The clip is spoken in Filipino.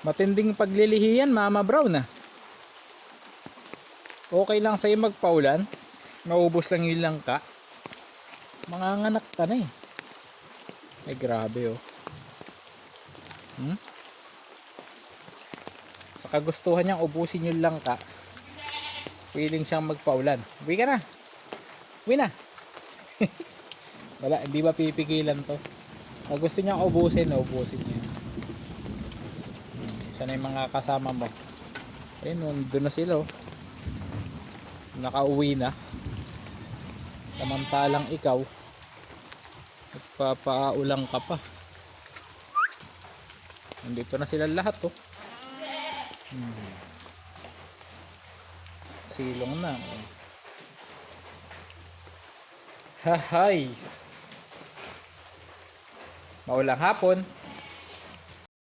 Matinding paglilihiyan, Mama Brown ah. Okay lang sa'yo magpaulan. Maubos lang yung langka. Manganganak ka na eh. Ay grabe oh. Hmm? Sa kagustuhan niyang ubusin yung langka, willing siyang magpaulan. Uwi ka na. Uwi na. Wala, hindi ba pipigilan to? Pag gusto niyang ubusin, ubusin niya. Hmm, Isa na yung mga kasama mo. Ayun, doon na sila oh. Nakauwi na. Samantalang ikaw, nagpapaulang ka pa. Nandito na sila lahat oh. Hmm. Silong na. oh. Hahay! Maulang hapon.